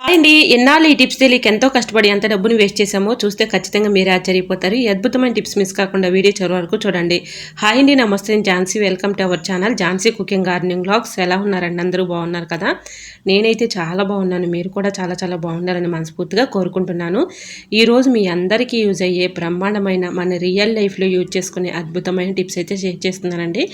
Hi అండి. ఎన్నాళ్ళు ఈ టిప్స్ తెలియక ఎంతో కష్టపడి ఎంత డబ్బుని వేస్ట్ చేసామో చూస్తే ఖచ్చితంగా మీరే ఆశ్చర్యపోతారు. ఈ అద్భుతమైన టిప్స్ మిస్ కాకుండా వీడియో చివరి వరకు చూడండి. హాయ్ అండి నమస్తే. నేను Jhansi. Welcome to our channel. Jhansi cooking gardening blogs ఎలా ఉన్నారండి? అందరూ బాగున్నారు కదా? నేనైతే చాలా బాగున్నాను. మీరు కూడా చాలా చాలా బాగున్నారని మనస్ఫూర్తిగా కోరుకుంటున్నాను. ఈరోజు మీ అందరికీ యూజ్ అయ్యే బ్రహ్మాండమైన మన రియల్ లైఫ్లో యూజ్ చేసుకునే అద్భుతమైన టిప్స్ అయితే షేర్ చేస్తున్నానండి.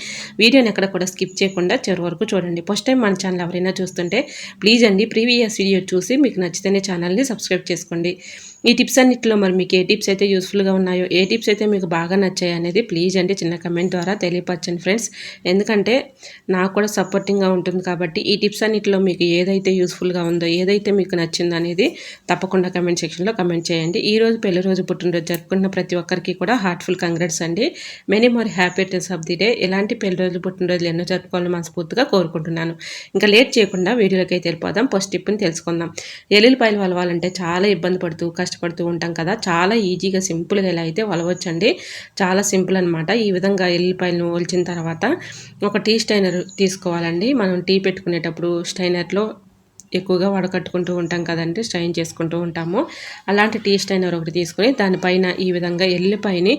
వీడియోని ఎక్కడ కూడా స్కిప్ చేయకుండా చివరి వరకు చూడండి. ఫస్ట్ టైం మన ఛానల్ ఎవరైనా చూస్తుంటే ప్లీజ్ అండి ప్రీవియస్ వీడియో చూసి మీకు నచ్చితేనే ఛానల్ని సబ్స్క్రైబ్ చేసుకోండి. ఈ టిప్స్ అన్నింటిలో మరి మీకు ఏ టిప్స్ అయితే యూస్ఫుల్గా ఉన్నాయో ఏ టిప్స్ అయితే మీకు బాగా నచ్చాయి అనేది ప్లీజ్ అండి చిన్న కమెంట్ ద్వారా తెలియపరచండి ఫ్రెండ్స్ ఎందుకంటే నాకు కూడా సపోర్టింగ్గా ఉంటుంది కాబట్టి ఈ టిప్స్ అన్నింటిలో మీకు ఏదైతే యూస్ఫుల్గా ఉందో ఏదైతే మీకు నచ్చిందో అనేది తప్పకుండా కమెంట్ సెక్షన్లో కమెంట్ చేయండి. ఈ రోజు పెళ్ళి రోజు పుట్టినరోజు జరుపుకున్న ప్రతి ఒక్కరికి కూడా హార్ట్ఫుల్ కంగ్రెట్స్ అండి. Many more happiness of the day ఇలాంటి పెళ్ళి రోజులు పుట్టినరోజులు ఎన్నో జరుపుకోవాలని మనస్ఫూర్తిగా కోరుకుంటున్నాను. ఇంకా లేట్ చేయకుండా వీడియోలోకి అయితే వెళ్ళిపోదాం. ఫస్ట్ టిప్ని తెలుసుకుందాం. ఎల్లుల్లిపాయలు వలవాలంటే చాలా ఇబ్బంది పడుతూ కష్టం కష్టపడుతూ ఉంటాం కదా. చాలా ఈజీగా సింపుల్గా ఇలా అయితే వలవచ్చండి. చాలా సింపుల్ అనమాట ఈ విధంగా ఎల్లిపాయలను ఒలిచిన తర్వాత ఒక టీ స్టైనర్ తీసుకోవాలండి. మనం టీ పెట్టుకునేటప్పుడు స్టైనర్లో ఎక్కువగా వడకట్టుకుంటూ ఉంటాం కదండి స్ట్రైన్ చేసుకుంటూ ఉంటాము. అలాంటి టీ స్టైనర్ ఒకటి తీసుకొని దానిపైన ఈ విధంగా ఎల్లిపాయని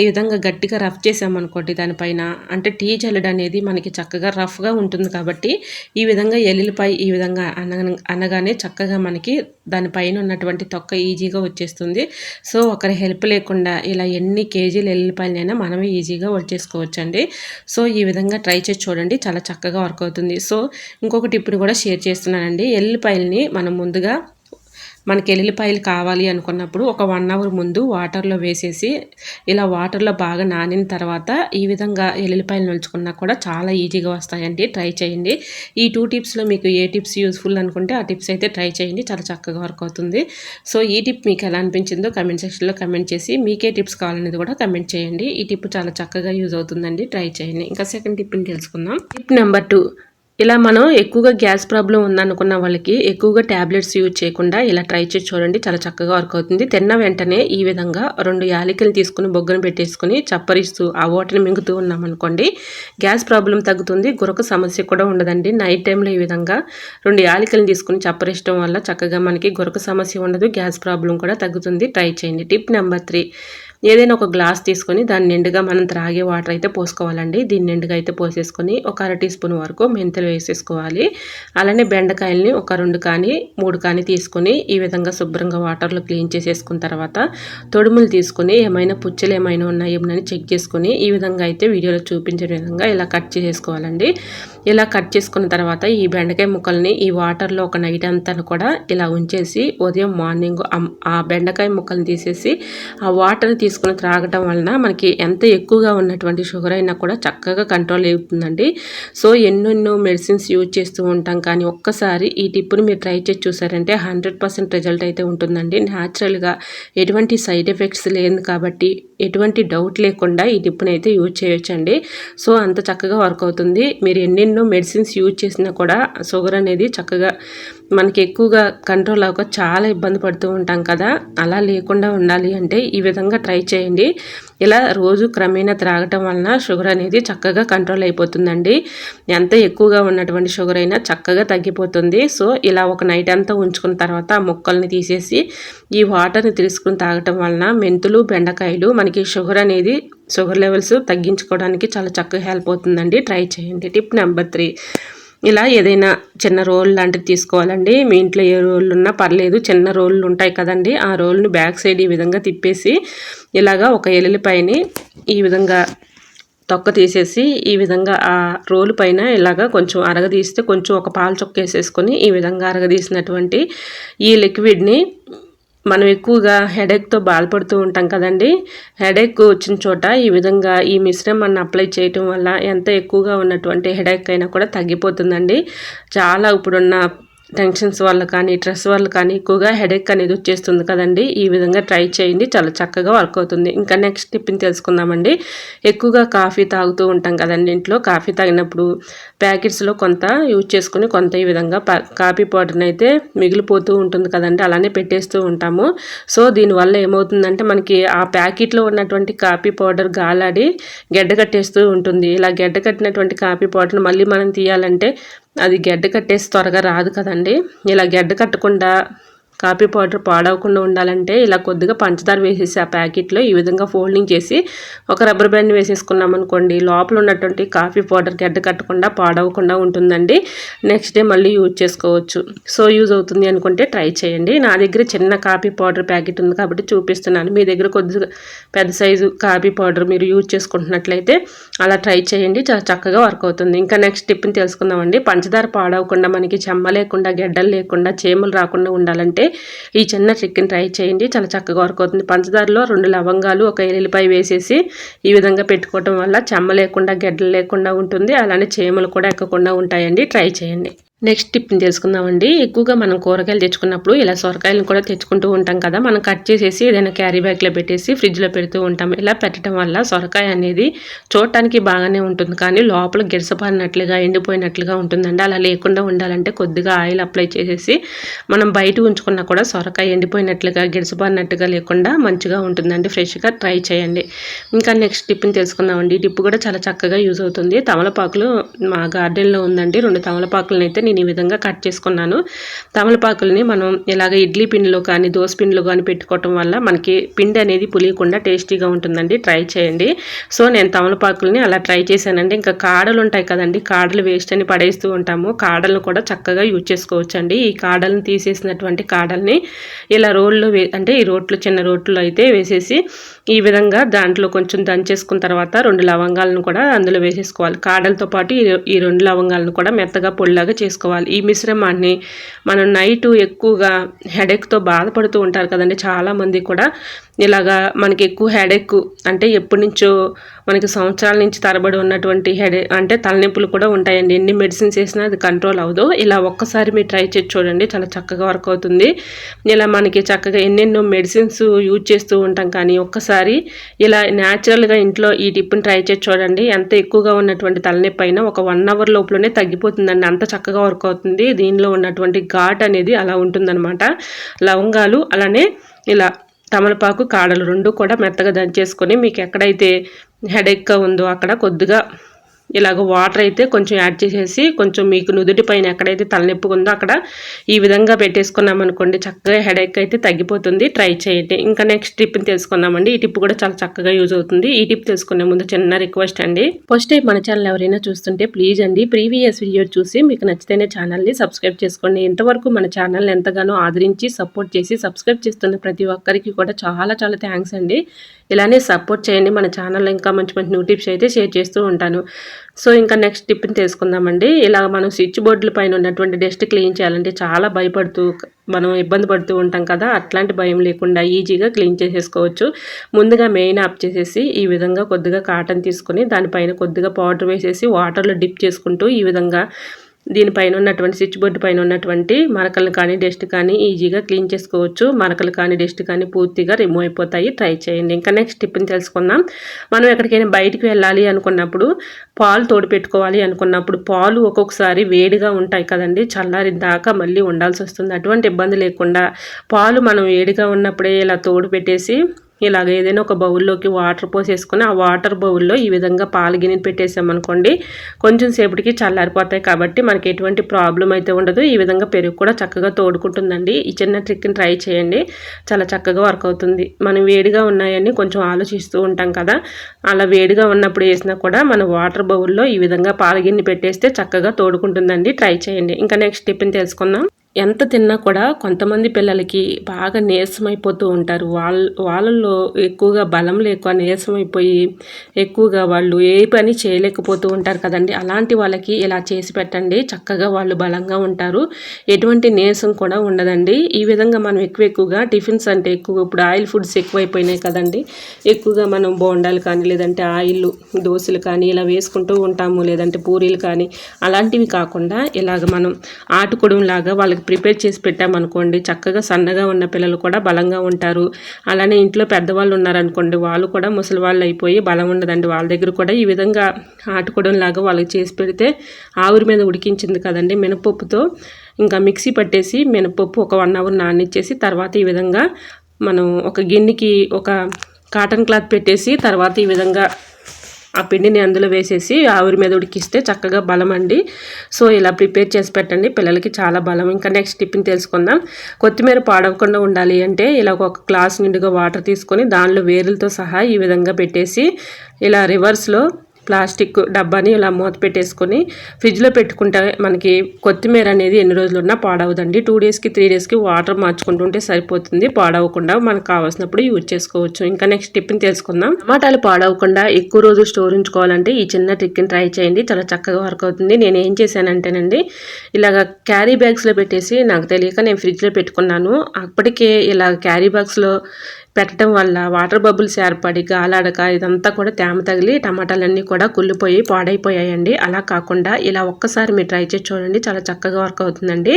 ఈ విధంగా గట్టిగా రఫ్ చేసామనుకోండి దానిపైన అంటే టీ జల్లెడ అనేది మనకి చక్కగా రఫ్గా ఉంటుంది కాబట్టి ఈ విధంగా ఎల్లిపాయ ఈ విధంగా అన అనగానే చక్కగా మనకి దానిపైన ఉన్నటువంటి తొక్క ఈజీగా వచ్చేస్తుంది. సో ఒకరి హెల్ప్ లేకుండా ఇలా ఎన్ని కేజీలు ఎల్లిపాయలైనా మనమే ఈజీగా వచ్చేసుకోవచ్చండి సో ఈ విధంగా ట్రై చేసి చూడండి చాలా చక్కగా వర్క్ అవుతుంది. సో ఇంకొకటి ఇప్పుడు కూడా షేర్ చేస్తున్నానండి ఎల్లిపాయల్ని మనం ముందుగా మనకి ఎల్లిపాయలు కావాలి అనుకున్నప్పుడు ఒక వన్ అవర్ ముందు వాటర్లో వేసేసి ఇలా వాటర్లో బాగా నానిన తర్వాత ఈ విధంగా ఎల్లిపాయలు నలుచుకున్నా కూడా చాలా ఈజీగా వస్తాయండి. ట్రై చేయండి. ఈ టూ టిప్స్లో మీకు ఏ టిప్స్ యూస్ఫుల్ అనుకుంటే ఆ టిప్స్ అయితే ట్రై చేయండి. చాలా చక్కగా వర్క్ అవుతుంది. సో ఈ టిప్ మీకు ఎలా అనిపించిందో కమెంట్ సెక్షన్లో కమెంట్ చేసి మీకే టిప్స్ కావాలనేది కూడా కమెంట్ చేయండి. ఈ టిప్ చాలా చక్కగా యూజ్ అవుతుందండి. ట్రై చేయండి. ఇంకా సెకండ్ టిప్ని తెలుసుకుందాం. టిప్ నెంబర్ టూ ఇలా మనం ఎక్కువగా గ్యాస్ ప్రాబ్లం ఉందనుకున్న వాళ్ళకి ఎక్కువగా ట్యాబ్లెట్స్ యూజ్ చేయకుండా ఇలా ట్రై చేసి చూడండి. చాలా చక్కగా వర్క్ అవుతుంది. తిన్న వెంటనే ఈ విధంగా రెండు యాలికలు తీసుకుని బొగ్గను పెట్టేసుకుని చప్పరిస్తూ ఆ వాటర్ని మింగుతూ ఉన్నామనుకోండి గ్యాస్ ప్రాబ్లం తగ్గుతుంది. గురక సమస్య కూడా ఉండదండి. నైట్ టైంలో ఈ విధంగా రెండు యాలికలను తీసుకుని చప్పరించడం వల్ల చక్కగా మనకి గురక సమస్య ఉండదు. గ్యాస్ ప్రాబ్లం కూడా తగ్గుతుంది. ట్రై చేయండి. Tip number three. ఏదైనా ఒక గ్లాస్ తీసుకొని దాన్ని నిండుగా మనం త్రాగే వాటర్ అయితే పోసుకోవాలండి. దీన్ని నిండుగా అయితే పోసేసుకొని ఒక అర టీ స్పూన్ వరకు మెంతులు వేసేసుకోవాలి. అలానే బెండకాయల్ని ఒక రెండు కానీ మూడు కానీ తీసుకొని ఈ విధంగా శుభ్రంగా వాటర్లో క్లీన్ చేసేసుకున్న తర్వాత తొడుములు తీసుకొని ఏమైనా పుచ్చలు ఏమైనా ఉన్నాయేమోనని చెక్ చేసుకొని ఈ విధంగా అయితే వీడియోలో చూపించే విధంగా ఇలా కట్ చేసేసుకోవాలండి. ఇలా కట్ చేసుకున్న తర్వాత ఈ బెండకాయ ముక్కల్ని ఈ వాటర్లో ఒక నైట్ అంతా కూడా ఇలా ఉంచేసి ఉదయం మార్నింగ్ ఆ బెండకాయ ముక్కల్ని తీసేసి ఆ వాటర్ తీసుకుని త్రాగటం వలన మనకి ఎంత ఎక్కువగా ఉన్నటువంటి షుగర్ అయినా కూడా చక్కగా కంట్రోల్ అవుతుందండి. సో ఎన్నెన్నో మెడిసిన్స్ యూజ్ చేస్తూ ఉంటాం. కానీ ఒక్కసారి ఈ టిప్పుని మీరు ట్రై చేసి చూసారంటే హండ్రెడ్ పర్సెంట్ రిజల్ట్ అయితే ఉంటుందండి. న్యాచురల్గా ఎటువంటి సైడ్ ఎఫెక్ట్స్ లేదు కాబట్టి ఎటువంటి డౌట్ లేకుండా ఈ టిప్పుని అయితే యూజ్ చేయొచ్చండి. సో అంత చక్కగా వర్క్ అవుతుంది. మీరు ఎన్నెన్నో మెడిసిన్స్ యూజ్ చేసినా కూడా షుగర్ అనేది చక్కగా మనకి ఎక్కువగా కంట్రోల్ అవ్వక చాలా ఇబ్బంది పడుతూ ఉంటాం కదా. అలా లేకుండా ఉండాలి అంటే ఈ విధంగా ట్రై ట్రై చేయండి. ఇలా రోజు క్రమేణా త్రాగటం వలన షుగర్ అనేది చక్కగా కంట్రోల్ అయిపోతుందండి. ఎంత ఎక్కువగా ఉన్నటువంటి షుగర్ అయినా చక్కగా తగ్గిపోతుంది. సో ఇలా ఒక నైట్ అంతా ఉంచుకున్న తర్వాత ఆ ముక్కల్ని తీసేసి ఈ వాటర్ని తీసుకుని తాగటం వలన మెంతులు బెండకాయలు మనకి షుగర్ అనేది షుగర్ లెవెల్స్ తగ్గించుకోవడానికి చాలా చక్కగా హెల్ప్ అవుతుందండి. ట్రై చేయండి. Tip number three. ఇలా ఏదైనా చిన్న రోల్ లాంటిది తీసుకోవాలండి. మీ ఇంట్లో ఏ రోళ్ళు ఉన్నా పర్లేదు చిన్న రోళ్ళు ఉంటాయి కదండి. ఆ రోల్ని బ్యాక్ సైడ్ ఈ విధంగా తిప్పేసి ఇలాగా ఒక ఎల్లుల్లిపాయని ఈ విధంగా తొక్క తీసేసి ఈ విధంగా ఆ రోలు పైన ఇలాగా కొంచెం అరగదీస్తే కొంచెం ఒక పాలు చొక్క వేసేసుకొని ఈ విధంగా అరగదీసినటువంటి ఈ లిక్విడ్ని మనం ఎక్కువగా హెడేక్తో బాధపడుతూ ఉంటాం కదండి. హెడేక్ వచ్చిన చోట ఈ విధంగా ఈ మిశ్రమాన్ని అప్లై చేయటం వల్ల ఎంత ఎక్కువగా ఉన్నటువంటి హెడేక్ అయినా కూడా తగ్గిపోతుందండి. చాలా ఇప్పుడున్న టెన్షన్స్ వల్ల కానీ స్ట్రెస్ వల్ల కానీ ఎక్కువగా హెడేక్ అనేది వచ్చేస్తుంది కదండి. ఈ విధంగా ట్రై చేయండి. చాలా చక్కగా వర్క్ అవుతుంది. ఇంకా నెక్స్ట్ టిప్ని తెలుసుకుందామండి. ఎక్కువగా కాఫీ తాగుతూ ఉంటాం కదండి ఇంట్లో. కాఫీ తాగినప్పుడు ప్యాకెట్స్లో కొంత యూజ్ చేసుకుని కొంత ఈ విధంగా కాఫీ పౌడర్ని అయితే మిగిలిపోతూ ఉంటుంది కదండి. అలానే పెట్టేస్తూ ఉంటాము. సో దీనివల్ల ఏమవుతుందంటే మనకి ఆ ప్యాకెట్లో ఉన్నటువంటి కాఫీ పౌడర్ గాలాడి గడ్డ కట్టేస్తూ ఉంటుంది. ఇలా గడ్డ కట్టినటువంటి కాఫీ పౌడర్ని మళ్ళీ మనం తీయాలంటే అది గడ్డ కట్టేసి త్వరగా రాదు కదండి. ఇలా గడ్డ కట్టకుండా కాఫీ పౌడర్ పాడవకుండా ఉండాలంటే ఇలా కొద్దిగా పంచదార వేసేసి ఆ ప్యాకెట్లో ఈ విధంగా ఫోల్డింగ్ చేసి ఒక రబ్బర్ బ్యాండ్ వేసేసుకున్నాం అనుకోండి లోపల ఉన్నటువంటి కాఫీ పౌడర్ గడ్డ కట్టకుండా పాడవకుండా ఉంటుందండి. నెక్స్ట్ డే మళ్ళీ యూజ్ చేసుకోవచ్చు. సో యూజ్ అవుతుంది అనుకుంటే ట్రై చేయండి. నా దగ్గర చిన్న కాఫీ పౌడర్ ప్యాకెట్ ఉంది కాబట్టి చూపిస్తున్నాను. మీ దగ్గర కొద్దిగా పెద్ద సైజు కాఫీ పౌడర్ మీరు యూజ్ చేసుకుంటున్నట్లయితే అలా ట్రై చేయండి. చాలా చక్కగా వర్క్ అవుతుంది. ఇంకా నెక్స్ట్ టిప్ని తెలుసుకుందామండి. పంచదార పాడవకుండా మనకి చెమ్మ లేకుండా గెడ్డలు లేకుండా చేమలు రాకుండా ఉండాలంటే ఈ చిన్న ట్రిక్ని ట్రై చేయండి. చాలా చక్కగా వర్క్ అవుతుంది పంచదారలో రెండు లవంగాలు ఒక ఎల్లిపాయ వేసేసి ఈ విధంగా పెట్టుకోవటం వల్ల చెమ్మ లేకుండా గెడ్డలు లేకుండా ఉంటుంది. అలానే చీమలు కూడా ఎక్కకుండా ఉంటాయండి. ట్రై చేయండి. నెక్స్ట్ టిప్ని తెలుసుకుందామండి. ఎక్కువగా మనం కూరగాయలు తెచ్చుకున్నప్పుడు ఇలా సొరకాయలను కూడా తెచ్చుకుంటూ ఉంటాం కదా మనం కట్ చేసేసి ఏదైనా క్యారీ బ్యాగ్లో పెట్టేసి ఫ్రిడ్జ్లో పెడుతూ ఉంటాం. ఇలా పెట్టడం వల్ల సొరకాయ అనేది చూడటానికి బాగానే ఉంటుంది. కానీ లోపల గిరసపారినట్లుగా ఎండిపోయినట్లుగా ఉంటుందండి. అలా లేకుండా ఉండాలంటే కొద్దిగా ఆయిల్ అప్లై చేసేసి మనం బయట ఉంచుకున్నా కూడా సొరకాయ ఎండిపోయినట్లుగా గిరసపారినట్టుగా లేకుండా మంచిగా ఉంటుందండి. ఫ్రెష్గా ట్రై చేయండి. ఇంకా నెక్స్ట్ టిప్ని తెలుసుకుందామండి. ఈ టిప్ కూడా చాలా చక్కగా యూజ్ అవుతుంది. తమలపాకులు మా గార్డెన్లో ఉందండి. రెండు తమలపాకులను అయితే నేను ఈ విధంగా కట్ చేసుకున్నాను. తమలపాకుల్ని మనం ఇలాగ ఇడ్లీ పిండిలో కానీ దోశ పిండిలో కానీ పెట్టుకోవటం వల్ల మనకి పిండి అనేది పులియకుండా టేస్టీగా ఉంటుందండి. ట్రై చేయండి. సో నేను తమలపాకుల్ని అలా ట్రై చేశానండి. ఇంకా కాడలు ఉంటాయి కదండి కాడలు వేస్ట్ అని పడేస్తూ ఉంటాము. కాడలను కూడా చక్కగా యూజ్ చేసుకోవచ్చండి. ఈ కాడలను తీసేసినటువంటి కాడల్ని ఇలా రోడ్లు వే అంటే ఈ రోట్లు చిన్న రోట్లు అయితే వేసేసి ఈ విధంగా దాంట్లో కొంచెం దంచేసుకున్న తర్వాత రెండు లవంగాలను కూడా అందులో వేసేసుకోవాలి. కాడలతో పాటు ఈ రెండు లవంగాలను కూడా మెత్తగా పొడిలాగా చేసుకోవాలి చేసుకోవాలి ఈ మిశ్రమాన్ని మనం నైట్ ఎక్కువగా హెడేక్తో బాధపడుతూ ఉంటారు కదండి. చాలామంది కూడా ఇలాగా మనకి ఎక్కువ హెడేక్ అంటే ఎప్పటి నుంచో మనకి సంవత్సరాల నుంచి తరబడి ఉన్నటువంటి హెడే అంటే తలనొప్పులు కూడా ఉంటాయండి. ఎన్ని మెడిసిన్స్ వేసినా అది కంట్రోల్ అవ్వదు. ఇలా ఒక్కసారి మీరు ట్రై చేసి చూడండి. చాలా చక్కగా వర్క్ అవుతుంది. ఇలా మనకి చక్కగా ఎన్నెన్నో మెడిసిన్స్ యూజ్ చేస్తూ ఉంటాం. కానీ ఒక్కసారి ఇలా న్యాచురల్గా ఇంట్లో ఈ టిప్ని ట్రై చేసి చూడండి. ఎంత ఎక్కువగా ఉన్నటువంటి తలనొప్పి అయినా ఒక వన్ అవర్ లోపలనే తగ్గిపోతుందండి. అంత చక్కగా వర్క్ అవుతుంది. దీనిలో ఉన్నటువంటి ఘాట్ అనేది అలా ఉంటుందన్నమాట. లవంగాలు అలానే ఇలా తమలపాకు కాడలు రెండు కూడా మెత్తగా దంచేసుకొని మీకు ఎక్కడైతే హెడేక్గా ఉందో అక్కడ కొద్దిగా ఇలాగ వాటర్ అయితే కొంచెం యాడ్ చేసేసి కొంచెం మీకు నుదుటి పైన ఎక్కడైతే తలనొప్పి ఉందో అక్కడ ఈ విధంగా పెట్టేసుకున్నాం అనుకోండి చక్కగా హెడేక్ అయితే తగ్గిపోతుంది. ట్రై చేయండి. ఇంకా నెక్స్ట్ టిప్ని తెలుసుకుందామండి. ఈ టిప్ కూడా చాలా చక్కగా యూజ్ అవుతుంది. ఈ టిప్ తెలుసుకునే ముందు చిన్న రిక్వెస్ట్ అండి. ఫస్ట్ టైం మన ఛానల్ ఎవరైనా చూస్తుంటే ప్లీజ్ అండి ప్రీవియస్ వీడియో చూసి మీకు నచ్చితేనే ఛానల్ని సబ్స్క్రైబ్ చేసుకోండి. ఇంతవరకు మన ఛానల్ని ఎంతగానో ఆదరించి సపోర్ట్ చేసి సబ్స్క్రైబ్ చేస్తున్న ప్రతి ఒక్కరికి కూడా చాలా చాలా థ్యాంక్స్ అండి. ఇలానే సపోర్ట్ చేయండి. మన ఛానల్లో ఇంకా మంచి మంచి న్యూ టిప్స్ అయితే షేర్ చేస్తూ ఉంటాను. సో ఇంకా నెక్స్ట్ టిప్ని తెలుసుకుందామండి ఇలా మనం స్విచ్ బోర్డుల పైన ఉన్నటువంటి డస్ట్ క్లీన్ చేయాలంటే చాలా భయపడుతూ మనం ఇబ్బంది పడుతూ ఉంటాం కదా. అట్లాంటి భయం లేకుండా ఈజీగా క్లీన్ చేసేసుకోవచ్చు. ముందుగా మెయిన్ ఆఫ్ చేసేసి ఈ విధంగా కొద్దిగా కాటన్ తీసుకొని దానిపైన కొద్దిగా పౌడర్ వేసేసి వాటర్లో డిప్ చేసుకుంటూ ఈ విధంగా దీనిపైన ఉన్నటువంటి స్విచ్ బోర్డు పైన ఉన్నటువంటి మరకలు కానీ డస్ట్ కానీ ఈజీగా క్లీన్ చేసుకోవచ్చు. మరకలు కానీ డస్ట్ కానీ పూర్తిగా రిమూవ్ అయిపోతాయి. ట్రై చేయండి. ఇంకా నెక్స్ట్ టిప్ని తెలుసుకుందాం. మనం ఎక్కడికైనా బయటికి వెళ్ళాలి అనుకున్నప్పుడు పాలు తోడు పెట్టుకోవాలి అనుకున్నప్పుడు పాలు ఒక్కొక్కసారి వేడిగా ఉంటాయి కదండి. చల్లారి దాకా మళ్ళీ ఉండాల్సి వస్తుంది. అటువంటి ఇబ్బంది లేకుండా పాలు మనం వేడిగా ఉన్నప్పుడే ఇలా తోడు పెట్టేసి ఇలాగ ఏదైనా ఒక బౌల్లోకి వాటర్ పోసేసుకొని ఆ వాటర్ బౌల్లో ఈ విధంగా పాలు గిన్నె పెట్టేసామనుకోండి కొంచెం సేపటికి చల్లారిపోతాయి కాబట్టి మనకి ఎటువంటి ప్రాబ్లం అయితే ఉండదు. ఈ విధంగా పెరుగు కూడా చక్కగా తోడుకుంటుందండి. ఈ చిన్న ట్రిక్ని ట్రై చేయండి. చాలా చక్కగా వర్క్ అవుతుంది. మనం వేడిగా ఉన్నాయని కొంచెం ఆలోచిస్తూ ఉంటాం కదా. అలా వేడిగా ఉన్నప్పుడు వేసినా కూడా మన వాటర్ బౌల్లో ఈ విధంగా పాలు గిన్నె పెట్టేస్తే చక్కగా తోడుకుంటుందండి. ట్రై చేయండి. ఇంకా నెక్స్ట్ టిఫిన్ తెలుసుకుందాం. ఎంత తిన్నా కూడా కొంతమంది పిల్లలకి బాగా నీరసం అయిపోతూ ఉంటారు. వాళ్ళ వాళ్ళల్లో ఎక్కువగా బలం లేక అయిపోయి ఎక్కువగా వాళ్ళు ఏ పని చేయలేకపోతూ ఉంటారు కదండి. అలాంటి వాళ్ళకి ఇలా చేసి పెట్టండి. చక్కగా వాళ్ళు బలంగా ఉంటారు. ఎటువంటి నీరసం కూడా ఉండదండి. ఈ విధంగా మనం ఎక్కువ ఎక్కువగా టిఫిన్స్ అంటే ఎక్కువ ఇప్పుడు ఆయిల్ ఫుడ్స్ ఎక్కువైపోయినాయి కదండి. ఎక్కువగా మనం బోండాలు కానీ లేదంటే ఆయిల్ దోశలు కానీ ఇలా వేసుకుంటూ ఉంటాము. లేదంటే పూరీలు కానీ అలాంటివి కాకుండా ఇలాగ మనం ఆటుకోవడం లాగా వాళ్ళకి ప్రిపేర్ చేసి పెట్టామనుకోండి చక్కగా సన్నగా ఉన్న పిల్లలు కూడా బలంగా ఉంటారు. అలానే ఇంట్లో పెద్దవాళ్ళు ఉన్నారనుకోండి వాళ్ళు కూడా ముసలి వాళ్ళు అయిపోయి బలం ఉండదండి. వాళ్ళ దగ్గర కూడా ఈ విధంగా ఆటుకోవడం లాగా వాళ్ళకి చేసి పెడితే ఆవిరి మీద ఉడికించింది కదండి మినపప్పుతో. ఇంకా మిక్సీ పట్టేసి మినపప్పు ఒక వన్ అవర్ నానిచ్చేసి తర్వాత ఈ విధంగా మనం ఒక గిన్నెకి ఒక కాటన్ క్లాత్ పెట్టేసి తర్వాత ఈ విధంగా ఆ పిండిని అందులో వేసేసి ఆవిరి మీద ఉడికిస్తే చక్కగా బలం అండి. సో ఇలా ప్రిపేర్ చేసి పెట్టండి. పిల్లలకి చాలా బలం. ఇంకా నెక్స్ట్ టిఫిన్ తెలుసుకుందాం. కొత్తిమీర పాడవకుండా ఉండాలి అంటే ఇలా ఒక గ్లాస్ నిండుగా వాటర్ తీసుకొని దానిలో వేరులతో సహా ఈ విధంగా పెట్టేసి ఇలా రివర్స్లో ప్లాస్టిక్ డబ్బాని ఇలా మూత పెట్టేసుకొని ఫ్రిడ్జ్లో పెట్టుకుంటే మనకి కొత్తిమీర అనేది ఎన్ని రోజులు ఉన్నా పాడవదండి. టూ డేస్కి త్రీ డేస్కి వాటర్ మార్చుకుంటుంటే సరిపోతుంది. పాడవకుండా మనకు కావాల్సినప్పుడు యూజ్ చేసుకోవచ్చు. ఇంకా నెక్స్ట్ టిప్ని తెలుసుకుందాం. టమాటాలు పాడవకుండా ఎక్కువ రోజు స్టోర్ ఉంచుకోవాలంటే ఈ చిన్న ట్రిక్ని ట్రై చేయండి. చాలా చక్కగా వర్క్ అవుతుంది. నేను ఏం చేశానంటేనండి ఇలాగ క్యారీ బ్యాగ్స్లో పెట్టేసి నాకు తెలియక నేను ఫ్రిడ్జ్లో పెట్టుకున్నాను. అప్పటికే ఇలా క్యారీ బాక్స్లో పెట్టడం వల్ల వాటర్ బబుల్స్ ఏర్పడి గాలాడక ఇదంతా కూడా తేమ తగిలి టమాటాలన్నీ కూడా కుళ్ళిపోయి పాడైపోయాయండి. అలా కాకుండా ఇలా ఒక్కసారి మీరు ట్రై చేసి చూడండి. చాలా చక్కగా వర్క్ అవుతుందండి.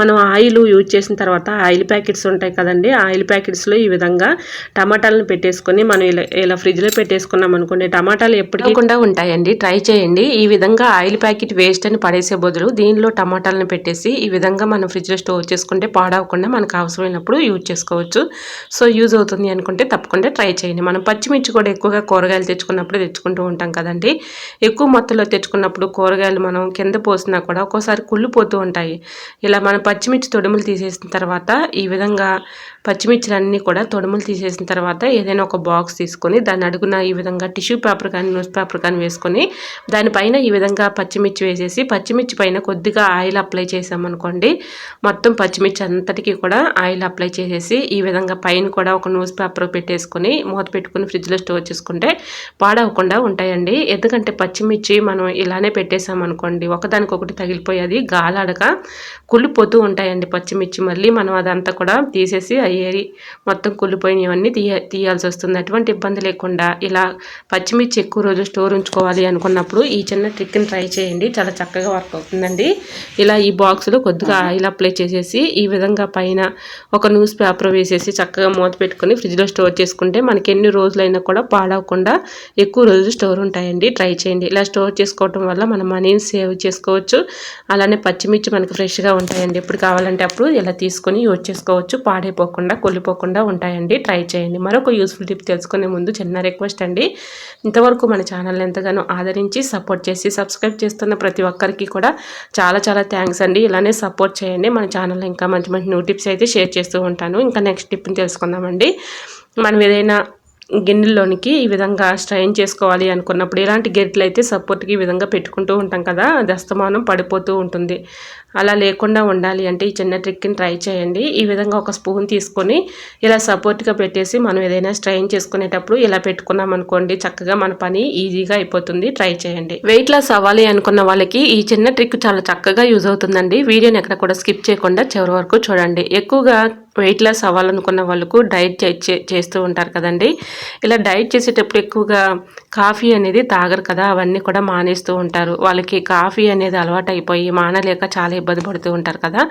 మనం ఆయిల్ యూజ్ చేసిన తర్వాత ఆయిల్ ప్యాకెట్స్ ఉంటాయి కదండి. ఆయిల్ ప్యాకెట్స్లో ఈ విధంగా టమాటాలను పెట్టేసుకొని మనం ఇలా ఇలా ఫ్రిడ్జ్లో పెట్టేసుకున్నాం అనుకోండి టమాటాలు ఎప్పటికీ కూడా ఉంటాయండి. ట్రై చేయండి. ఈ విధంగా ఆయిల్ ప్యాకెట్ వేస్ట్ అని పడేసే బదులు దీనిలో టమాటాలను పెట్టేసి ఈ విధంగా మనం ఫ్రిడ్జ్లో స్టోర్ చేసుకుంటే పాడవకుండా మనకు అవసరమైనప్పుడు యూజ్ చేసుకోవచ్చు. సో యూజ్ అవుతుంది. అవుతుంది అనుకుంటే తప్పకుండా ట్రై చేయండి. మనం పచ్చిమిర్చి కూడా ఎక్కువగా కూరగాయలు తెచ్చుకున్నప్పుడు తెచ్చుకుంటూ ఉంటాం కదండి. ఎక్కువ మొత్తంలో తెచ్చుకున్నప్పుడు కూరగాయలు మనం కింద పోసినా కూడా ఒక్కోసారి కుళ్ళిపోతూ ఉంటాయి. ఇలా మనం పచ్చిమిర్చి తొడుములు తీసేసిన తర్వాత ఈ విధంగా పచ్చిమిర్చిలన్నీ కూడా తొడుములు తీసేసిన తర్వాత ఏదైనా ఒక బాక్స్ తీసుకొని దాన్ని అడుగున ఈ విధంగా టిష్యూ పేపర్ కానీ న్యూస్ పేపర్ కానీ వేసుకొని దానిపైన ఈ విధంగా పచ్చిమిర్చి వేసేసి పచ్చిమిర్చి పైన కొద్దిగా ఆయిల్ అప్లై చేసామనుకోండి మొత్తం పచ్చిమిర్చి అంతటికీ కూడా ఆయిల్ అప్లై చేసేసి ఈ విధంగా పైన కూడా ఒక న్యూస్ పేపర్ పెట్టేసుకొని మూత పెట్టుకుని ఫ్రిడ్జ్లో స్టోర్ చేసుకుంటే పాడవకుండా ఉంటాయండి. ఎందుకంటే పచ్చిమిర్చి మనం ఇలానే పెట్టేసామనుకోండి ఒకదానికొకటి తగిలిపోయేది గాలాడక కుళ్ళిపోతూ ఉంటాయండి పచ్చిమిర్చి. మళ్ళీ మనం అదంతా కూడా తీసేసి అయ్యేది మొత్తం కుళ్ళిపోయినవన్నీ తీయ తీయాల్సి వస్తుంది అటువంటి ఇబ్బంది లేకుండా ఇలా పచ్చిమిర్చి ఎక్కువ రోజు స్టోర్ ఉంచుకోవాలి అనుకున్నప్పుడు ఈ చిన్న ట్రిక్ని ట్రై చేయండి. చాలా చక్కగా వర్క్ అవుతుందండి. ఇలా ఈ బాక్స్లో కొద్దిగా ఆయిల్ అప్లై చేసేసి ఈ విధంగా పైన ఒక న్యూస్ పేపర్ వేసేసి చక్కగా మూత పెట్టుకొని ఫ్రిడ్జ్లో స్టోర్ చేసుకుంటే మనకి ఎన్ని రోజులైనా కూడా పాడవకుండా ఎక్కువ రోజులు స్టోర్ ఉంటాయండి. ట్రై చేయండి. ఇలా స్టోర్ చేసుకోవటం వల్ల మనం మనీని సేవ్ చేసుకోవచ్చు. అలానే పచ్చిమిర్చి మనకి ఫ్రెష్గా ఉంటాయండి. ఎప్పుడు కావాలంటే అప్పుడు ఇలా తీసుకొని యూజ్ చేసుకోవచ్చు. పాడైపోకుండా కొల్లిపోకుండా ఉంటాయండి. ట్రై చేయండి. మరొక యూస్ఫుల్ టిప్ తెలుసుకునే ముందు చిన్న రిక్వెస్ట్ అండి. ఇంతవరకు మన ఛానల్ ఎంతగానో ఆదరించి సపోర్ట్ చేసి సబ్స్క్రైబ్ చేస్తున్న ప్రతి ఒక్కరికి కూడా చాలా చాలా థ్యాంక్స్ అండి. ఇలానే సపోర్ట్ చేయండి. మన ఛానల్లో ఇంకా మంచి మంచి న్యూ టిప్స్ అయితే షేర్ చేస్తూ ఉంటాను. ఇంకా నెక్స్ట్ టిప్ని తెలుసుకుందామండి. మనం ఏదైనా గిన్నెల్లోనికి ఈ విధంగా స్ట్రైన్ చేసుకోవాలి అనుకున్నప్పుడు ఇలాంటి గెట్లు అయితే సపోర్ట్కి ఈ విధంగా పెట్టుకుంటూ ఉంటాం కదా అది అస్తమానం పడిపోతూ ఉంటుంది. అలా లేకుండా ఉండాలి అంటే ఈ చిన్న ట్రిక్ని ట్రై చేయండి. ఈ విధంగా ఒక స్పూన్ తీసుకొని ఇలా సపోర్ట్గా పెట్టేసి మనం ఏదైనా స్ట్రైన్ చేసుకునేటప్పుడు ఇలా పెట్టుకున్నాం అనుకోండి చక్కగా మన పని ఈజీగా అయిపోతుంది. ట్రై చేయండి. వెయిట్ లాస్ అవ్వాలి అనుకున్న వాళ్ళకి ఈ చిన్న ట్రిక్ చాలా చక్కగా యూజ్ అవుతుందండి. వీడియోని ఎక్కడ కూడా స్కిప్ చేయకుండా చివరి వరకు చూడండి. ఎక్కువగా వెయిట్ లాస్ అవ్వాలనుకున్న వాళ్ళకు డైట్ చేస్తూ ఉంటారు కదండి. ఇలా డైట్ చేసేటప్పుడు ఎక్కువగా కాఫీ అనేది తాగరు కదా అవన్నీ కూడా మానేస్తూ ఉంటారు. వాళ్ళకి కాఫీ అనేది అలవాటు అయిపోయి మానలేక చాలా ఇబ్బంది పడుతూ ఉంటారు కదా.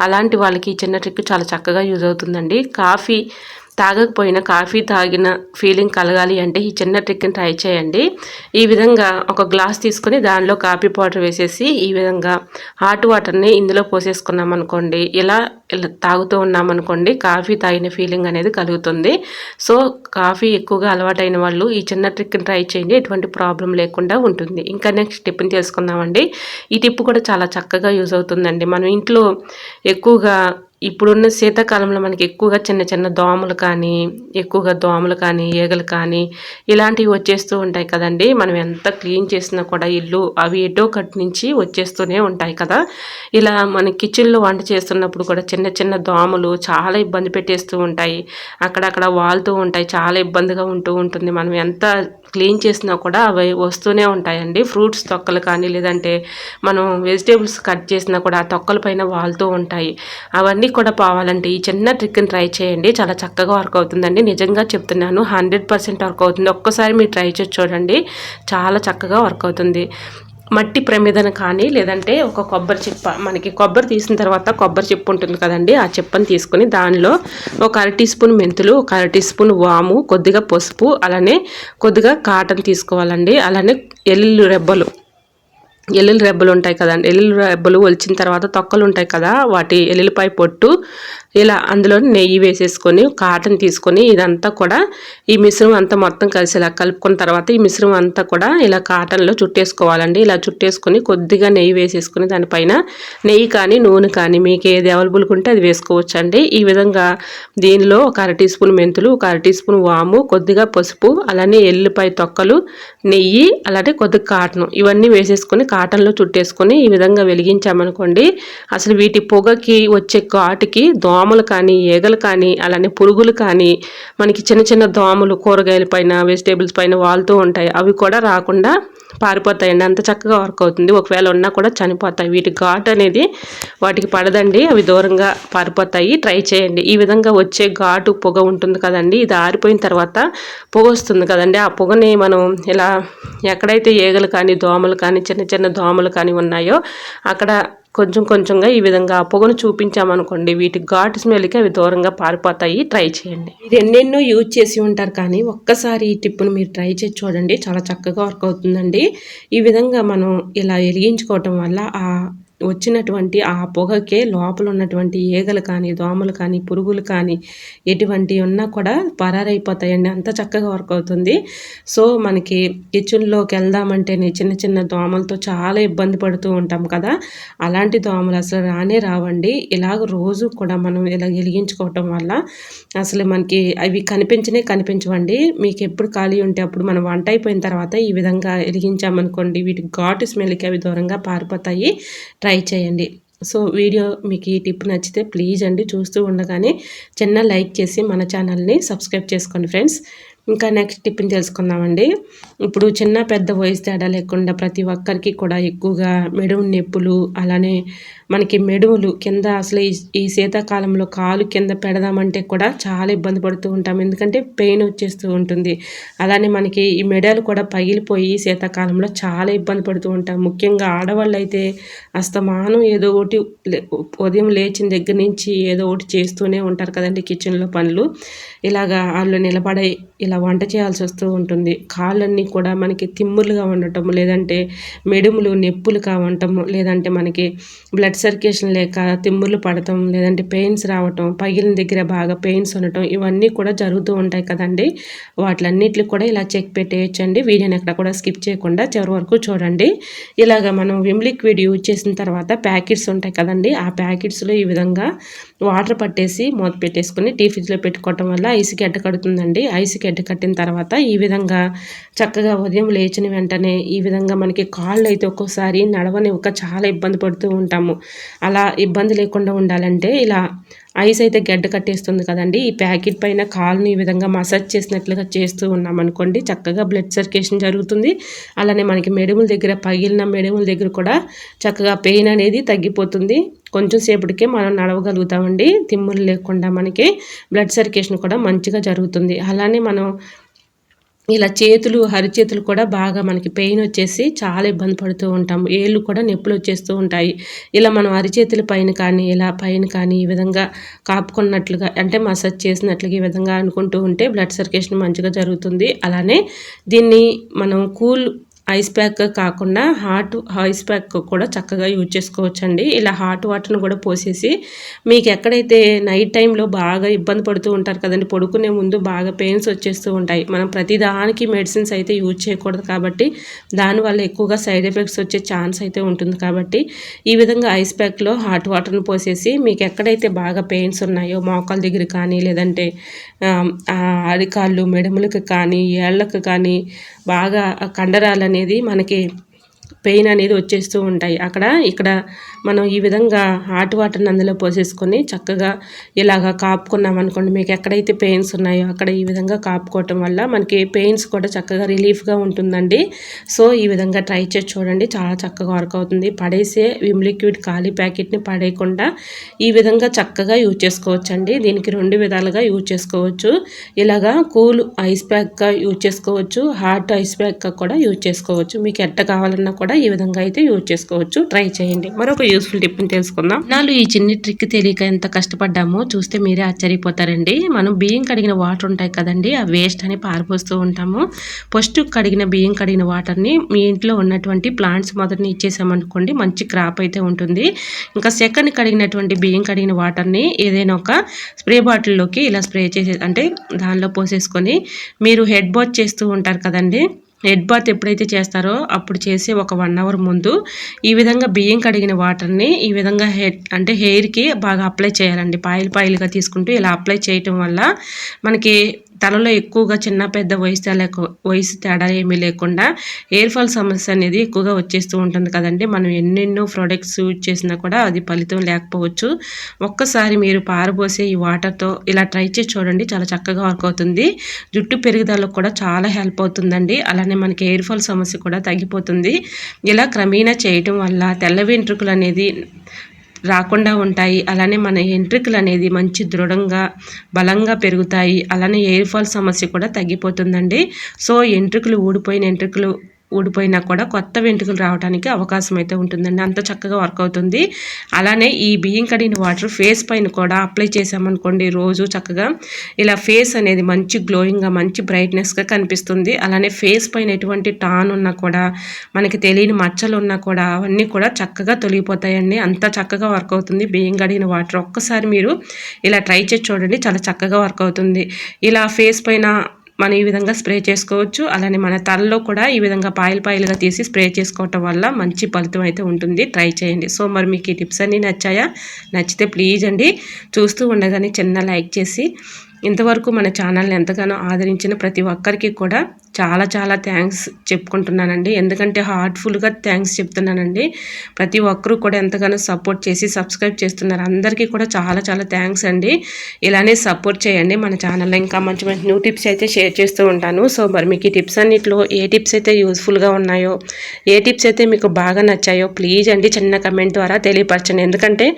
అలాంటి వాళ్ళకి చిన్న ట్రిక్ చాలా చక్కగా యూజ్ అవుతుందండి. కాఫీ తాగకపోయినా కాఫీ తాగిన ఫీలింగ్ కలగాలి అంటే ఈ చిన్న ట్రిక్ని ట్రై చేయండి. ఈ విధంగా ఒక గ్లాస్ తీసుకొని దానిలో కాఫీ పౌడర్ వేసేసి ఈ విధంగా హాట్ వాటర్ని ఇందులో పోసేసుకున్నాం అనుకోండి. ఇలా ఇలా తాగుతూ ఉన్నామనుకోండి కాఫీ తాగిన ఫీలింగ్ అనేది కలుగుతుంది. సో కాఫీ ఎక్కువగా అలవాటైన వాళ్ళు ఈ చిన్న ట్రిక్ని ట్రై చేయండి. ఎటువంటి ప్రాబ్లం లేకుండా ఉంటుంది. ఇంకా నెక్స్ట్ టిప్ని తెలుసుకుందామండి. ఈ టిప్ కూడా చాలా చక్కగా యూజ్ అవుతుందండి. మనం ఇంట్లో ఎక్కువగా ఇప్పుడున్న శీతాకాలంలో మనకి ఎక్కువగా చిన్న చిన్న దోమలు కానీ ఎక్కువగా దోమలు కానీ ఈగలు కానీ ఇలాంటివి వచ్చేస్తూ ఉంటాయి కదండి. మనం ఎంత క్లీన్ చేసినా కూడా ఇల్లు అవి ఎటో కట్ నుంచి వచ్చేస్తూనే ఉంటాయి కదా. ఇలా మన కిచెన్లో వంట చేస్తున్నప్పుడు కూడా చిన్న చిన్న దోమలు చాలా ఇబ్బంది పెట్టేస్తూ ఉంటాయి. అక్కడక్కడ వాళ్తూ ఉంటాయి చాలా ఇబ్బందిగా ఉంటూ ఉంటుంది. మనం ఎంత క్లీన్ చేసినా కూడా అవి వస్తూనే ఉంటాయండి. ఫ్రూట్స్ తొక్కలు కానీ లేదంటే మనం వెజిటేబుల్స్ కట్ చేసినా కూడా ఆ తొక్కల పైన వాళ్తూ ఉంటాయి. అవన్నీ కూడా పోవాలంటే ఈ చిన్న ట్రిక్ని ట్రై చేయండి. చాలా చక్కగా వర్క్ అవుతుందండి. నిజంగా చెప్తున్నాను హండ్రెడ్ పర్సెంట్ వర్క్ అవుతుంది. ఒక్కసారి మీరు ట్రై చేసి చూడండి. చాలా చక్కగా వర్క్ అవుతుంది. మట్టి ప్రమిదన కానీ లేదంటే ఒక కొబ్బరి చిప్ప మనకి కొబ్బరి తీసిన తర్వాత కొబ్బరి చిప్ప ఉంటుంది కదండి ఆ చిప్పని తీసుకొని దానిలో ఒక అర టీ స్పూన్ మెంతులు ఒక అర టీ స్పూన్ వాము కొద్దిగా పసుపు అలానే కొద్దిగా కాటన్ తీసుకోవాలండి. అలానే ఎల్లుల్లి రెబ్బలు. ఎల్లుల్లి రెబ్బలు ఉంటాయి కదండి. ఎల్లుల్లి రెబ్బలు ఒలిచిన తర్వాత తొక్కలు ఉంటాయి కదా వాటి ఎల్లుల్లిపాయ పొట్టు ఇలా అందులో నెయ్యి వేసేసుకొని కాటన్ తీసుకొని ఇదంతా కూడా ఈ మిశ్రమం అంతా మొత్తం కలిసి ఇలా కలుపుకున్న తర్వాత ఈ మిశ్రమం అంతా కూడా ఇలా కాటన్లో చుట్టేసుకోవాలండి. ఇలా చుట్టేసుకొని కొద్దిగా నెయ్యి వేసేసుకుని దానిపైన నెయ్యి కానీ నూనె కానీ మీకు ఏది అవైలబుల్గా ఉంటే అది వేసుకోవచ్చు అండి ఈ విధంగా దీనిలో ఒక అర టీ స్పూన్ మెంతులు ఒక అర టీ స్పూన్ వాము కొద్దిగా పసుపు అలానే ఎల్లిపాయ తొక్కలు నెయ్యి అలానే కొద్దిగా కాటన్ ఇవన్నీ వేసేసుకొని కాటన్లో చుట్టేసుకొని ఈ విధంగా వెలిగించామనుకోండి అసలు వీటి పొగకి వచ్చే కాటుకి దోమ దోమలు కానీ ఈగలు కానీ అలానే పురుగులు కానీ మనకి చిన్న చిన్న దోమలు కూరగాయల పైన వెజిటేబుల్స్ పైన వాళ్తూ ఉంటాయి. అవి కూడా రాకుండా పారిపోతాయండి. అంత చక్కగా వర్క్ అవుతుంది. ఒకవేళ ఉన్నా కూడా చనిపోతాయి. వీటి ఘాట్ అనేది వాటికి పడదండి. అవి దూరంగా పారిపోతాయి. ట్రై చేయండి. ఈ విధంగా వచ్చే ఘాటు పొగ ఉంటుంది కదండి. ఇది ఆరిపోయిన తర్వాత పొగ వస్తుంది కదండి. ఆ పొగని మనం ఇలా ఎక్కడైతే ఈగలు కానీ దోమలు కానీ చిన్న చిన్న దోమలు కానీ ఉన్నాయో అక్కడ కొంచెం కొంచెంగా ఈ విధంగా ఆ పొగను చూపించామనుకోండి వీటి ఘాటు స్మెల్కి అవి దూరంగా పారిపోతాయి. ట్రై చేయండి. ఇది ఎన్నెన్నో యూజ్ చేసి ఉంటారు కానీ ఒక్కసారి ఈ టిప్పును మీరు ట్రై చేసి చూడండి. చాలా చక్కగా వర్క్ అవుతుందండి. ఈ విధంగా మనం ఇలా వెలిగించుకోవటం వల్ల ఆ వచ్చినటువంటి ఆ పొగకే లోపల ఉన్నటువంటి ఈగలు కానీ దోమలు కానీ పురుగులు కానీ ఎటువంటి ఉన్నా కూడా పరారైపోతాయండి. అంత చక్కగా వర్క్ అవుతుంది. సో మనకి కిచెన్లోకి వెళ్దామంటేనే చిన్న చిన్న దోమలతో చాలా ఇబ్బంది పడుతూ ఉంటాం కదా. అలాంటి దోమలు అసలు రానే రావండి. ఇలాగ రోజు కూడా మనం ఇలా వెలిగించుకోవటం వల్ల అసలు మనకి అవి కనిపించనే కనిపించవండి. మీకు ఎప్పుడు ఖాళీ ఉంటే అప్పుడు మనం వంట అయిపోయిన తర్వాత ఈ విధంగా వెలిగించామనుకోండి వీటి ఘాటు స్మెల్కి అవి దూరంగా పారిపోతాయి. ట్రై చేయండి. సో వీడియో మీకు ఈ టిప్ నచ్చితే ప్లీజ్ అండి చూస్తూ ఉండగానే చిన్న లైక్ చేసి మన ఛానల్ని సబ్స్క్రైబ్ చేసుకోండి ఫ్రెండ్స్. ఇంకా నెక్స్ట్ టిప్ని తెలుసుకుందామండి. ఇప్పుడు చిన్న పెద్ద వయసు తేడా లేకుండా ప్రతి ఒక్కరికి కూడా ఎక్కువగా మెడుము నొప్పులు అలానే మనకి మెడవులు కింద అసలు ఈ శీతాకాలంలో కాలు కింద పెడదామంటే కూడా చాలా ఇబ్బంది పడుతూ ఉంటాం. ఎందుకంటే పెయిన్ వచ్చేస్తూ ఉంటుంది. అలానే మనకి ఈ మెడలు కూడా పగిలిపోయి శీతాకాలంలో చాలా ఇబ్బంది పడుతూ ఉంటాం. ముఖ్యంగా ఆడవాళ్ళు అయితే అస్తమానం ఏదో ఒకటి ఉదయం లేచిన దగ్గర నుంచి ఏదో ఒకటి చేస్తూనే ఉంటారు కదండి కిచెన్లో పనులు. ఇలాగా వాళ్ళు నిలబడే ఇలా వంట చేయాల్సి వస్తూ ఉంటుంది. కాళ్ళన్నీ కూడా మనకి తిమ్ములుగా ఉండటం లేదంటే మెడుములు నొప్పులు కావటం లేదంటే మనకి బ్లడ్ సర్క్యులేషన్ లేక తిమ్ములు పడటం లేదంటే పెయిన్స్ రావటం పగిలిన దగ్గర బాగా పెయిన్స్ ఉండటం ఇవన్నీ కూడా జరుగుతూ ఉంటాయి కదండి. వాటిలన్నిటికి కూడా ఇలా చెక్ పెట్టేయచ్చండి. వీడియోని ఎక్కడ కూడా స్కిప్ చేయకుండా చివరి వరకు చూడండి. ఇలాగ మనం విమ్ లిక్విడ్ యూజ్ చేసిన తర్వాత ప్యాకెట్స్ ఉంటాయి కదండి. ఆ ప్యాకెట్స్లో ఈ విధంగా వాటర్ పట్టేసి మూత పెట్టేసుకుని టీ ఫ్రిడ్జ్లో పెట్టుకోవటం వల్ల ఐస్ గడ్డ కడుతుందండి. ఐస్ గడ్డ కట్టిన తర్వాత ఈ విధంగా చక్క చక్కగా ఉదయం లేచిన వెంటనే ఈ విధంగా మనకి కాళ్ళు అయితే ఒక్కోసారి నడవని ఒక చాలా ఇబ్బంది పడుతూ ఉంటాము. అలా ఇబ్బంది లేకుండా ఉండాలంటే ఇలా ఐస్ అయితే గడ్డ కట్టేస్తుంది కదండి. ఈ ప్యాకెట్ పైన కాలుని ఈ విధంగా మసాజ్ చేసినట్లుగా చేస్తూ ఉన్నాం అనుకోండి. చక్కగా బ్లడ్ సర్క్యులేషన్ జరుగుతుంది. అలానే మనకి మెడుముల దగ్గర పగిలిన మెడుముల దగ్గర కూడా చక్కగా పెయిన్ అనేది తగ్గిపోతుంది. కొంచెం సేపటికే మనం నడవగలుగుతామండి. తిమ్ములు లేకుండా మనకి బ్లడ్ సర్క్యులేషన్ కూడా మంచిగా జరుగుతుంది. అలానే మనం ఇలా చేతులు అరిచేతులు కూడా బాగా మనకి పెయిన్ వచ్చేసి చాలా ఇబ్బంది పడుతూ ఉంటాం. ఏళ్ళు కూడా నొప్పులు వచ్చేస్తూ ఉంటాయి. ఇలా మనం అరిచేతుల పైన కానీ ఇలా పైన కానీ ఈ విధంగా కాపుకున్నట్లుగా అంటే మసాజ్ చేసినట్లుగా ఈ విధంగా అనుకుంటూ ఉంటే బ్లడ్ సర్క్యులేషన్ మంచిగా జరుగుతుంది. అలానే దీన్ని మనం కూల్ ఐస్ ప్యాక్ కాకుండా హాట్ ఐస్ ప్యాక్ కూడా చక్కగా యూజ్ చేసుకోవచ్చండి. ఇలా హాట్ వాటర్ని కూడా పోసేసి మీకు ఎక్కడైతే నైట్ టైంలో బాగా ఇబ్బంది పడుతూ ఉంటారు కదండి పడుకునే ముందు బాగా పెయిన్స్ వచ్చేస్తూ ఉంటాయి. మనం ప్రతిదానికి మెడిసిన్స్ అయితే యూజ్ చేయకూడదు కాబట్టి దానివల్ల ఎక్కువగా సైడ్ ఎఫెక్ట్స్ వచ్చే ఛాన్స్ అయితే ఉంటుంది కాబట్టి ఈ విధంగా ఐస్ ప్యాక్లో హాట్ వాటర్ని పోసేసి మీకు ఎక్కడైతే బాగా పెయిన్స్ ఉన్నాయో మోకాల దగ్గర కానీ లేదంటే అరికాళ్ళు మెడములకు కానీ ఏళ్ళకు కానీ బాగా కండరాలని అనేది మనకి పెయిన్ అనేది వచ్చేస్తూ ఉంటాయి. అక్కడ ఇక్కడ మనం ఈ విధంగా హాట్ వాటర్ని అందులో పోసేసుకొని చక్కగా ఇలాగా కాపుకున్నాం అనుకోండి మీకు ఎక్కడైతే పెయిన్స్ ఉన్నాయో అక్కడ ఈ విధంగా కాపుకోవటం వల్ల మనకి పెయిన్స్ కూడా చక్కగా రిలీఫ్గా ఉంటుందండి. సో ఈ విధంగా ట్రై చేసి చూడండి చాలా చక్కగా వర్క్ అవుతుంది. పడేసే విమ్ లిక్విడ్ ఖాళీ ప్యాకెట్ని పడేయకుండా ఈ విధంగా చక్కగా యూజ్ చేసుకోవచ్చండి. దీనికి రెండు విధాలుగా యూజ్ చేసుకోవచ్చు. ఇలాగా కూల్ ఐస్ ప్యాక్గా యూజ్ చేసుకోవచ్చు హాట్ ఐస్ ప్యాక్గా కూడా యూజ్ చేసుకోవచ్చు. మీకు ఎట్ట కావాలన్నా కూడా ఈ విధంగా అయితే యూజ్ చేసుకోవచ్చు. ట్రై చేయండి. మరొక యూస్ఫుల్ టిప్ని తెలుసుకుందాం. నాలు ఈ చిన్ని ట్రిక్ తెలియక ఎంత కష్టపడ్డామో చూస్తే మీరే ఆశ్చర్యపోతారండి. మనం బియ్యం కడిగిన వాటర్ ఉంటాయి కదండి ఆ వేస్ట్ అని పారిపోస్తూ ఉంటాము. ఫస్ట్ కడిగిన బియ్యం కడిగిన వాటర్ని మీ ఇంట్లో ఉన్నటువంటి ప్లాంట్స్ మొదటిని ఇచ్చేసామనుకోండి మంచి క్రాప్ అయితే ఉంటుంది. ఇంకా సెకండ్ కడిగినటువంటి బియ్యం కడిగిన వాటర్ని ఏదైనా ఒక స్ప్రే బాటిల్లోకి ఇలా స్ప్రే చేసే అంటే దానిలో పోసేసుకొని మీరు హెడ్ బాత్ చేస్తూ ఉంటారు కదండి. హెడ్ బాత్ ఎప్పుడైతే చేస్తారో అప్పుడు చేసే ఒక వన్ అవర్ ముందు ఈ విధంగా బియ్యం కడిగిన వాటర్ని ఈ విధంగా హెడ్ అంటే హెయిర్కి బాగా అప్లై చేయాలండి. పాయిల్ పాయిల్గా తీసుకుంటూ ఇలా అప్లై చేయటం వల్ల మనకి తలలో ఎక్కువగా చిన్న పెద్ద వయసు లేక వయసు తేడా ఏమీ లేకుండా హెయిర్ ఫాల్ సమస్య అనేది ఎక్కువగా వచ్చేస్తూ ఉంటుంది కదండి. మనం ఎన్నెన్నో ప్రోడక్ట్స్ యూజ్ చేసినా కూడా అది ఫలితం లేకపోవచ్చు. ఒక్కసారి మీరు పారబోసే ఈ వాటర్తో ఇలా ట్రై చేసి చూడండి. చాలా చక్కగా వర్క్ అవుతుంది. జుట్టు పెరుగుదలకు కూడా చాలా హెల్ప్ అవుతుందండి. అలానే మనకి హెయిర్ ఫాల్ సమస్య కూడా తగ్గిపోతుంది. ఇలా క్రమేణా చేయటం వల్ల తెల్ల వెంట్రుకలు అనేది రాకుండా ఉంటాయి. అలానే మన ఎంట్రికలు అనేది మంచి దృఢంగా బలంగా పెరుగుతాయి. అలానే ఎయిర్ ఫాల్ సమస్య కూడా తగ్గిపోతుందండి. సో ఎంట్రికలు ఊడిపోయిన ఎంట్రుకలు ఊడిపోయినా కూడా కొత్త వెంట్రుకలు రావడానికి అవకాశం అయితే ఉంటుందండి. అంత చక్కగా వర్క్ అవుతుంది. అలానే ఈ బియ్యం కడిగిన వాటర్ ఫేస్ పైన కూడా అప్లై చేసామనుకోండి రోజు చక్కగా ఇలా ఫేస్ అనేది మంచి గ్లోయింగ్గా మంచి బ్రైట్నెస్గా కనిపిస్తుంది. అలానే ఫేస్ పైన ఎటువంటి టాన్ ఉన్నా కూడా మనకి తెలియని మచ్చలు ఉన్నా కూడా అవన్నీ కూడా చక్కగా తొలగిపోతాయండి. అంత చక్కగా వర్క్ అవుతుంది. బియ్యం కడిగిన వాటర్ ఒక్కసారి మీరు ఇలా ట్రై చేసి చూడండి. చాలా చక్కగా వర్క్ అవుతుంది. ఇలా ఫేస్ పైన మనం ఈ విధంగా స్ప్రే చేసుకోవచ్చు. అలానే మన తలలో కూడా ఈ విధంగా పాయిల్ పాయిల్గా తీసి స్ప్రే చేసుకోవటం వల్ల మంచి ఫలితం అయితే ఉంటుంది. ట్రై చేయండి. సో మరి మీకు ఈ టిప్స్ అన్నీ నచ్చాయా? నచ్చితే ప్లీజ్ అండి. చూస్తూ ఉండగానే చిన్న లైక్ చేసి ఇంతవరకు మన ఛానల్ని ఎంతగానో ఆదరించిన ప్రతి ఒక్కరికి కూడా చాలా చాలా థ్యాంక్స్ చెప్పుకుంటున్నానండి. ఎందుకంటే హార్ట్ఫుల్గా థ్యాంక్స్ చెప్తున్నానండి. ప్రతి ఒక్కరూ కూడా ఎంతగానో సపోర్ట్ చేసి సబ్స్క్రైబ్ చేస్తున్నారు. అందరికీ కూడా చాలా చాలా థ్యాంక్స్ అండి. ఇలానే సపోర్ట్ చేయండి. మన ఛానల్లో ఇంకా మంచి మంచి న్యూ టిప్స్ అయితే షేర్ చేస్తూ ఉంటాను. సో మరి మీకు ఈ టిప్స్ అన్నింటిలో ఏ టిప్స్ అయితే యూస్ఫుల్గా ఉన్నాయో ఏ టిప్స్ అయితే మీకు బాగా నచ్చాయో ప్లీజ్ అండి చిన్న కమెంట్ ద్వారా తెలియపరచండి. ఎందుకంటే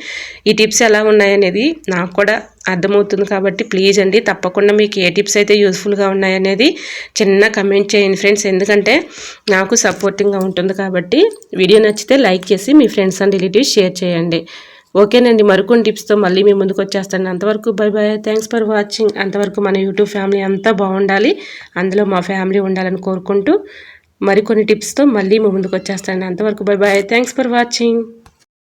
ఈ టిప్స్ ఎలా ఉన్నాయనేది నాకు కూడా అర్థమవుతుంది కాబట్టి ప్లీజ్ అండి తప్పకుండా మీకు ఏ టిప్స్ అయితే యూస్ఫుల్గా ఉన్నాయనేది చిన్న కమెంట్ చేయండి ఫ్రెండ్స్ ఎందుకంటే నాకు సపోర్టింగ్గా ఉంటుంది కాబట్టి వీడియో నచ్చితే లైక్ చేసి మీ ఫ్రెండ్స్ అండ్ రిలేటివ్స్ షేర్ చేయండి. ఓకేనండి మరికొన్ని టిప్స్తో మళ్ళీ మీ ముందుకు వచ్చేస్తాను. అంతవరకు bye bye thanks for watching అంతవరకు మన యూట్యూబ్ ఫ్యామిలీ అంతా బాగుండాలి. అందులో మా ఫ్యామిలీ ఉండాలని కోరుకుంటూ మరికొన్ని టిప్స్తో మళ్ళీ మీ ముందుకు వచ్చేస్తాను. అంతవరకు bye bye thanks for watching